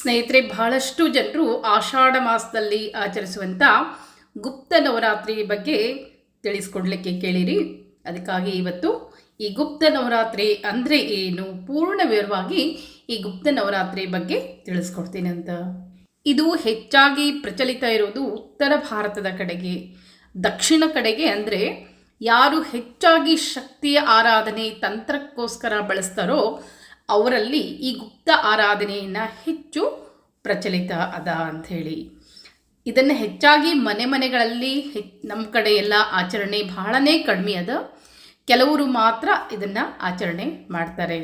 ಸ್ನೇಹಿತರೆ, ಬಹಳಷ್ಟು ಜನರು ಆಷಾಢ ಮಾಸದಲ್ಲಿ ಆಚರಿಸುವಂಥ ಗುಪ್ತ ನವರಾತ್ರಿ ಬಗ್ಗೆ ತಿಳಿಸ್ಕೊಡ್ಲಿಕ್ಕೆ ಕೇಳಿರಿ. ಅದಕ್ಕಾಗಿ ಇವತ್ತು ಈ ಗುಪ್ತ ನವರಾತ್ರಿ ಅಂದರೆ ಏನು, ಪೂರ್ಣ ವಿವರವಾಗಿ ಈ ಗುಪ್ತ ನವರಾತ್ರಿ ಬಗ್ಗೆ ತಿಳಿಸ್ಕೊಡ್ತೀನಿ ಅಂತ. ಇದು ಹೆಚ್ಚಾಗಿ ಪ್ರಚಲಿತ ಇರೋದು ಉತ್ತರ ಭಾರತದ ಕಡೆಗೆ. ದಕ್ಷಿಣ ಕಡೆಗೆ ಅಂದರೆ ಯಾರು ಹೆಚ್ಚಾಗಿ ಶಕ್ತಿಯ ಆರಾಧನೆ ತಂತ್ರಕ್ಕೋಸ್ಕರ ಬಳಸ್ತಾರೋ ಅವರಲ್ಲಿ ಈ ಗುಪ್ತ ಆರಾಧನೆಯನ್ನು ಹೆಚ್ಚು ಪ್ರಚಲಿತ ಅದ ಅಂಥೇಳಿ ಇದನ್ನು ಹೆಚ್ಚಾಗಿ ಮನೆ ಮನೆಗಳಲ್ಲಿ ಹೆ ನಮ್ಮ ಕಡೆ ಎಲ್ಲ ಆಚರಣೆ ಬಹಳನೇ ಕಡಿಮೆ ಅದ. ಕೆಲವರು ಮಾತ್ರ ಇದನ್ನು ಆಚರಣೆ ಮಾಡ್ತಾರೆ.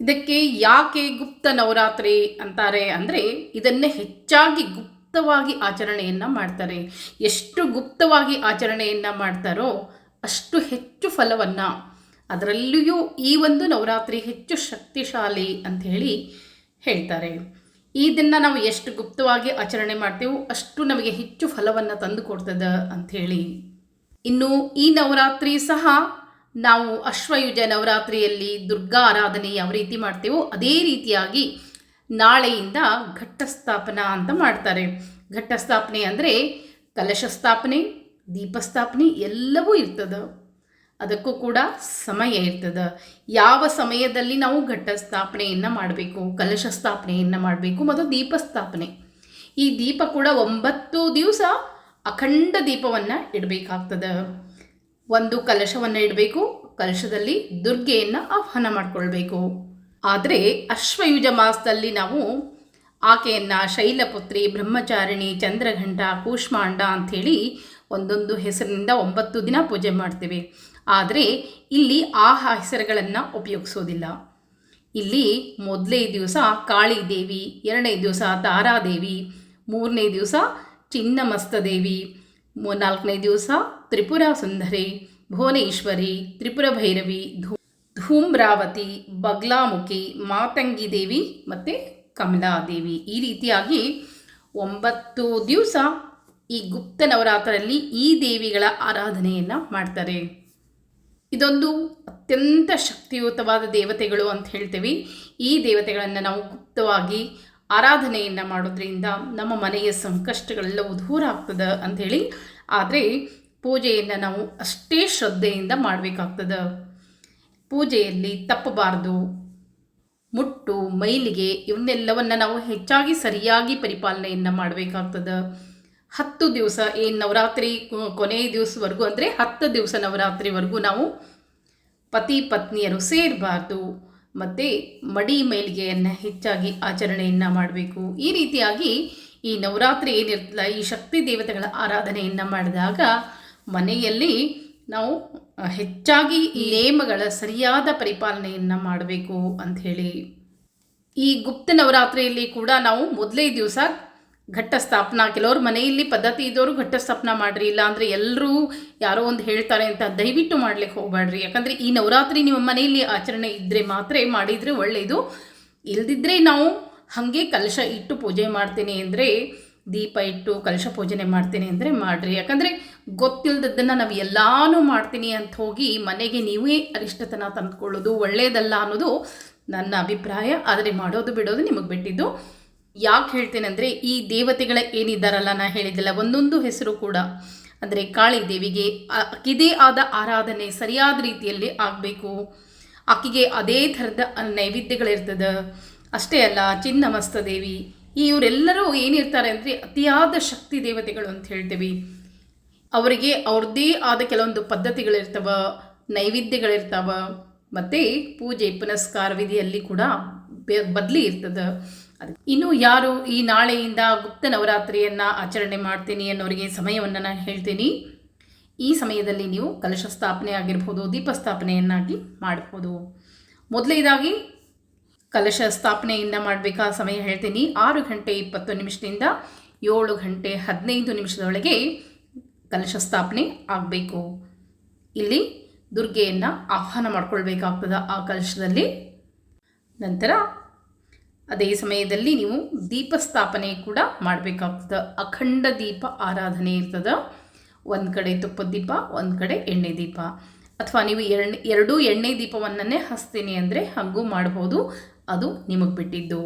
ಇದಕ್ಕೆ ಯಾಕೆ ಗುಪ್ತ ನವರಾತ್ರಿ ಅಂತಾರೆ ಅಂದರೆ ಇದನ್ನು ಹೆಚ್ಚಾಗಿ ಗುಪ್ತವಾಗಿ ಆಚರಣೆಯನ್ನು ಮಾಡ್ತಾರೆ. ಎಷ್ಟು ಗುಪ್ತವಾಗಿ ಆಚರಣೆಯನ್ನು ಮಾಡ್ತಾರೋ ಅಷ್ಟು ಹೆಚ್ಚು ಫಲವನ್ನು ಅದರಲ್ಲಿಯೂ ಈ ಒಂದು ನವರಾತ್ರಿ ಹೆಚ್ಚು ಶಕ್ತಿಶಾಲಿ ಅಂಥೇಳಿ ಹೇಳ್ತಾರೆ. ಇದನ್ನು ನಾವು ಎಷ್ಟು ಗುಪ್ತವಾಗಿ ಆಚರಣೆ ಮಾಡ್ತೇವೋ ಅಷ್ಟು ನಮಗೆ ಹೆಚ್ಚು ಫಲವನ್ನು ತಂದು ಕೊಡ್ತದ ಅಂಥೇಳಿ ಇನ್ನು ಈ ನವರಾತ್ರಿ ಸಹ ನಾವು ಅಶ್ವಯುಜ ನವರಾತ್ರಿಯಲ್ಲಿ ದುರ್ಗಾ ಆರಾಧನೆ ಯಾವ ರೀತಿ ಮಾಡ್ತೇವೋ ಅದೇ ರೀತಿಯಾಗಿ ನಾಳೆಯಿಂದ ಘಟ್ಟಸ್ಥಾಪನ ಅಂತ ಮಾಡ್ತಾರೆ. ಘಟ್ಟಸ್ಥಾಪನೆ ಅಂದರೆ ಕಲಶ ಸ್ಥಾಪನೆ ದೀಪಸ್ಥಾಪನೆ ಎಲ್ಲವೂ ಇರ್ತದೆ. ಅದಕ್ಕೂ ಕೂಡ ಸಮಯ ಇರ್ತದೆ. ಯಾವ ಸಮಯದಲ್ಲಿ ನಾವು ಘಟ್ಟ ಸ್ಥಾಪನೆಯನ್ನು ಮಾಡಬೇಕು, ಕಲಶ ಸ್ಥಾಪನೆಯನ್ನು ಮಾಡಬೇಕು ಮತ್ತು ದೀಪ ಸ್ಥಾಪನೆ. ಈ ದೀಪ ಕೂಡ ಒಂಬತ್ತು ದಿವಸ ಅಖಂಡ ದೀಪವನ್ನು ಇಡಬೇಕಾಗ್ತದೆ. ಒಂದು ಕಲಶವನ್ನು ಇಡಬೇಕು, ಕಲಶದಲ್ಲಿ ದುರ್ಗೆಯನ್ನು ಆಹ್ವಾನ ಮಾಡಿಕೊಳ್ಬೇಕು. ಆದರೆ ಅಶ್ವಯುಜ ಮಾಸದಲ್ಲಿ ನಾವು ಆಕೆಯನ್ನು ಶೈಲಪುತ್ರಿ, ಬ್ರಹ್ಮಚಾರಿಣಿ, ಚಂದ್ರಘಂಟ, ಕೂಷ್ಮಾಂಡ ಅಂಥೇಳಿ ಒಂದೊಂದು ಹೆಸರಿನಿಂದ ಒಂಬತ್ತು ದಿನ ಪೂಜೆ ಮಾಡ್ತೇವೆ. ಆದರೆ ಇಲ್ಲಿ ಆ ಹೆಸರುಗಳನ್ನು ಉಪಯೋಗಿಸೋದಿಲ್ಲ. ಇಲ್ಲಿ ಮೊದಲೇ ದಿವಸ ಕಾಳಿ ದೇವಿ ಎರಡನೇ ದಿವಸ ತಾರಾದೇವಿ, ಮೂರನೇ ದಿವಸ ಚಿನ್ನಮಸ್ತದೇವಿ, ಮೂ, ನಾಲ್ಕನೇ ದಿವಸ ತ್ರಿಪುರ ಸುಂದರಿ ಭುವನೇಶ್ವರಿ ತ್ರಿಪುರ ಭೈರವಿ ಧೂ, ಧೂಮ್ರಾವತಿ, ಬಗ್ಲಾಮುಖಿ ಮಾತಂಗಿ ದೇವಿ ಮತ್ತು ಕಮಲಾದೇವಿ. ಈ ರೀತಿಯಾಗಿ ಒಂಬತ್ತು ದಿವಸ ಈ ಗುಪ್ತ ನವರಾತ್ರಿಯಲ್ಲಿ ಈ ದೇವಿಗಳ ಆರಾಧನೆಯನ್ನು ಮಾಡ್ತಾರೆ. ಇದೊಂದು ಅತ್ಯಂತ ಶಕ್ತಿಯುತವಾದ ದೇವತೆಗಳು ಅಂತ ಹೇಳ್ತೀವಿ. ಈ ದೇವತೆಗಳನ್ನು ನಾವು ಗುಪ್ತವಾಗಿ ಆರಾಧನೆಯನ್ನು ಮಾಡೋದ್ರಿಂದ ನಮ್ಮ ಮನೆಯ ಸಂಕಷ್ಟಗಳೆಲ್ಲವೂ ದೂರ ಆಗ್ತದೆ ಅಂಥೇಳಿ ಆದರೆ ಪೂಜೆಯನ್ನು ನಾವು ಅಷ್ಟೇ ಶ್ರದ್ಧೆಯಿಂದ ಮಾಡಬೇಕಾಗ್ತದೆ. ಪೂಜೆಯಲ್ಲಿ ತಪ್ಪಬಾರ್ದು. ಮುಟ್ಟು, ಮೈಲಿಗೆ ಇವನ್ನೆಲ್ಲವನ್ನು ನಾವು ಹೆಚ್ಚಾಗಿ ಸರಿಯಾಗಿ ಪರಿಪಾಲನೆಯನ್ನು ಮಾಡಬೇಕಾಗ್ತದೆ. ಹತ್ತು ದಿವಸ ಈ ನವರಾತ್ರಿ ಕೊನೆಯ ದಿವಸವರೆಗೂ ಅಂದರೆ ಹತ್ತು ದಿವಸ ನವರಾತ್ರಿವರೆಗೂ ನಾವು ಪತಿ ಪತ್ನಿಯರು ಸೇರಬಾರ್ದು. ಮತ್ತು ಮಡಿ ಮೈಲಿಗೆಯನ್ನು ಹೆಚ್ಚಾಗಿ ಆಚರಣೆಯನ್ನು ಮಾಡಬೇಕು. ಈ ರೀತಿಯಾಗಿ ಈ ನವರಾತ್ರಿ ಏನಿರ್ತಲ್ಲ, ಈ ಶಕ್ತಿ ದೇವತೆಗಳ ಆರಾಧನೆಯನ್ನು ಮಾಡಿದಾಗ ಮನೆಯಲ್ಲಿ ನಾವು ಹೆಚ್ಚಾಗಿ ಈ ನೇಮಗಳ ಸರಿಯಾದ ಪರಿಪಾಲನೆಯನ್ನು ಮಾಡಬೇಕು ಅಂಥೇಳಿ ಈ ಗುಪ್ತ ನವರಾತ್ರಿಯಲ್ಲಿ ಕೂಡ ನಾವು ಮೊದಲೇ ದಿವಸ ಘಟ್ಟ ಸ್ಥಾಪನಾ ಕೆಲವ್ರ ಮನೆಯಲ್ಲಿ ಪದ್ಧತಿ ಇದ್ದವರು ಘಟ್ಟ ಸ್ಥಾಪನ ಮಾಡಿರಿ, ಇಲ್ಲ ಅಂದರೆ ಎಲ್ಲರೂ ಯಾರೋ ಒಂದು ಹೇಳ್ತಾರೆ ಅಂತ ದಯವಿಟ್ಟು ಮಾಡ್ಲಿಕ್ಕೆ ಹೋಗಬೇಡ್ರಿ ಯಾಕಂದರೆ ಈ ನವರಾತ್ರಿ ನಿಮ್ಮ ಮನೆಯಲ್ಲಿ ಆಚರಣೆ ಇದ್ದರೆ ಮಾತ್ರ ಮಾಡಿದರೆ ಒಳ್ಳೆಯದು ಇಲ್ದಿದ್ರೆ ನಾವು ಹಾಗೆ ಕಲಶ ಇಟ್ಟು ಪೂಜೆ ಮಾಡ್ತೀನಿ ಅಂದರೆ, ದೀಪ ಇಟ್ಟು ಕಲಶ ಪೂಜನೆ ಮಾಡ್ತೀನಿ ಅಂದರೆ ಮಾಡಿರಿ. ಯಾಕಂದರೆ ಗೊತ್ತಿಲ್ಲದದ್ದನ್ನು ನಾವು ಎಲ್ಲಾನು ಮಾಡ್ತೀನಿ ಅಂತ ಹೋಗಿ ಮನೆಗೆ ನೀವೇ ಅರಿಷ್ಟತನ ತಂದುಕೊಳ್ಳೋದು ಒಳ್ಳೆಯದಲ್ಲ ಅನ್ನೋದು ನನ್ನ ಅಭಿಪ್ರಾಯ. ಆದರೆ ಮಾಡೋದು ಬಿಡೋದು ನಿಮಗೆ ಬಿಟ್ಟಿದ್ದು. ಯಾಕೆ ಹೇಳ್ತೇನೆ ಅಂದರೆ ಈ ದೇವತೆಗಳ ಏನಿದ್ದಾರಲ್ಲ ನಾ ಹೇಳಿದ್ದಲ್ಲ, ಒಂದೊಂದು ಹೆಸರು ಕೂಡ. ಅಂದರೆ ಕಾಳಿ ದೇವಿಗೆ ಆಕಿದೇ ಆದ ಆರಾಧನೆ ಸರಿಯಾದ ರೀತಿಯಲ್ಲಿ ಆಗಬೇಕು. ಆಕೆಗೆ ಅದೇ ಥರದ ನೈವೇದ್ಯಗಳಿರ್ತದೆ. ಅಷ್ಟೇ ಅಲ್ಲ, ಚಿನ್ನಮಸ್ತ ದೇವಿ, ಇವರೆಲ್ಲರೂ ಏನಿರ್ತಾರೆ ಅಂದರೆ ಅತಿಯಾದ ಶಕ್ತಿ ದೇವತೆಗಳು ಅಂತ ಹೇಳ್ತೀವಿ. ಅವರಿಗೆ ಅವ್ರದ್ದೇ ಆದ ಕೆಲವೊಂದು ಪದ್ಧತಿಗಳಿರ್ತವ, ನೈವೇದ್ಯಗಳಿರ್ತಾವ. ಮತ್ತು ಪೂಜೆ ಪುನಸ್ಕಾರ ವಿಧಿಯಲ್ಲಿ ಕೂಡ ಬದಲಿ ಇರ್ತದೆ. ಇನ್ನು ಯಾರು ಈ ನಾಳೆಯಿಂದ ಗುಪ್ತ ನವರಾತ್ರಿಯನ್ನು ಆಚರಣೆ ಮಾಡ್ತೀನಿ ಅನ್ನೋರಿಗೆ ಸಮಯವನ್ನು ನಾನು ಹೇಳ್ತೀನಿ. ಈ ಸಮಯದಲ್ಲಿ ನೀವು ಕಲಶ ಸ್ಥಾಪನೆ ಆಗಿರ್ಬೋದು, ದೀಪ ಸ್ಥಾಪನೆಯನ್ನಾಗಿ ಮಾಡ್ಬೋದು. ಮೊದಲೇದಾಗಿ ಕಲಶ ಸ್ಥಾಪನೆಯಿಂದ ಮಾಡಬೇಕಾ ಸಮಯ ಹೇಳ್ತೀನಿ. ಆರು ಗಂಟೆ ಇಪ್ಪತ್ತು ನಿಮಿಷದಿಂದ ಏಳು ಗಂಟೆ ಹದಿನೈದು ನಿಮಿಷದೊಳಗೆ ಕಲಶ ಸ್ಥಾಪನೆ ಆಗಬೇಕು. ಇಲ್ಲಿ ದುರ್ಗೆಯನ್ನು ಆಹ್ವಾನ ಮಾಡ್ಕೊಳ್ಬೇಕಾಗ್ತದೆ ಆ ಕಲಶದಲ್ಲಿ. ನಂತರ ಅದೇ ಸಮಯದಲ್ಲಿ ನೀವು ದೀಪ ಸ್ಥಾಪನೆ ಕೂಡ ಮಾಡಬೇಕಾಗ್ತದೆ. ಅಖಂಡ ದೀಪ ಆರಾಧನೆ ಇರ್ತದೆ. ಒಂದು ಕಡೆ ತುಪ್ಪದ ದೀಪ, ಒಂದು ಕಡೆ ಎಣ್ಣೆ ದೀಪ. ಅಥವಾ ನೀವು ಎರಡು, ಎರಡೂ ಎಣ್ಣೆ ದೀಪವನ್ನೇ ಹಚ್ತೀನಿ ಅಂದರೆ ಹಾಗೂ ಮಾಡ್ಬೋದು. ಅದು ನಿಮಗೆ ಬಿಟ್ಟಿದ್ದು.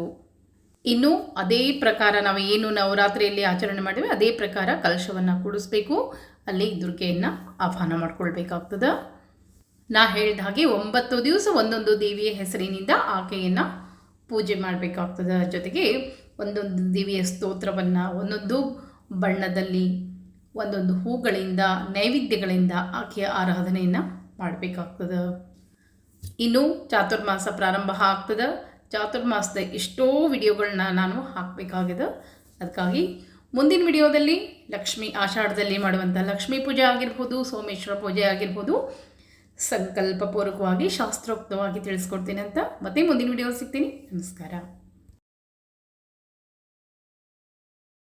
ಇನ್ನು ಅದೇ ಪ್ರಕಾರ ನಾವು ಏನು ನವರಾತ್ರಿಯಲ್ಲಿ ಆಚರಣೆ ಮಾಡ್ತೀವಿ, ಅದೇ ಪ್ರಕಾರ ಕಲಶವನ್ನು ಕೂಡಿಸ್ಬೇಕು. ಅಲ್ಲಿ ದುರ್ಗೆಯನ್ನು ಆಹ್ವಾನ ಮಾಡ್ಕೊಳ್ಬೇಕಾಗ್ತದೆ. ನಾ ಹೇಳಿದ ಹಾಗೆ ಒಂಬತ್ತು ದಿವಸ ಒಂದೊಂದು ದೇವಿಯ ಹೆಸರಿನಿಂದ ಆಕೆಯನ್ನು ಪೂಜೆ ಮಾಡಬೇಕಾಗ್ತದೆ ಜೊತೆಗೆ ಒಂದೊಂದು ದೇವಿಯ ಸ್ತೋತ್ರವನ್ನು, ಒಂದೊಂದು ಬಣ್ಣದಲ್ಲಿ, ಒಂದೊಂದು ಹೂಗಳಿಂದ, ನೈವೇದ್ಯಗಳಿಂದ ಆಕೆಯ ಆರಾಧನೆಯನ್ನು ಮಾಡಬೇಕಾಗ್ತದೆ. ಇನ್ನು ಚಾತುರ್ಮಾಸ ಪ್ರಾರಂಭ ಆಗ್ತದೆ. ಚಾತುರ್ಮಾಸದ ಎಷ್ಟೋ ವಿಡಿಯೋಗಳನ್ನ ನಾನು ಹಾಕಬೇಕಾಗಿದೆ ಅದಕ್ಕಾಗಿ ಮುಂದಿನ ವಿಡಿಯೋದಲ್ಲಿ ಲಕ್ಷ್ಮಿ ಆಷಾಢದಲ್ಲಿ ಮಾಡುವಂಥ ಲಕ್ಷ್ಮೀ ಪೂಜೆ ಆಗಿರ್ಬೋದು, ಸೋಮೇಶ್ವರ ಪೂಜೆ ಆಗಿರ್ಬೋದು ಸಂಕಲ್ಪಪೂರ್ವಕವಾಗಿ ಶಾಸ್ತ್ರೋಕ್ತವಾಗಿ ತಿಳಿಸ್ಕೊಡ್ತೀನಿ ಅಂತ ಮತ್ತೆ ಮುಂದಿನ ವಿಡಿಯೋ ಸಿಗ್ತೀನಿ. ನಮಸ್ಕಾರ.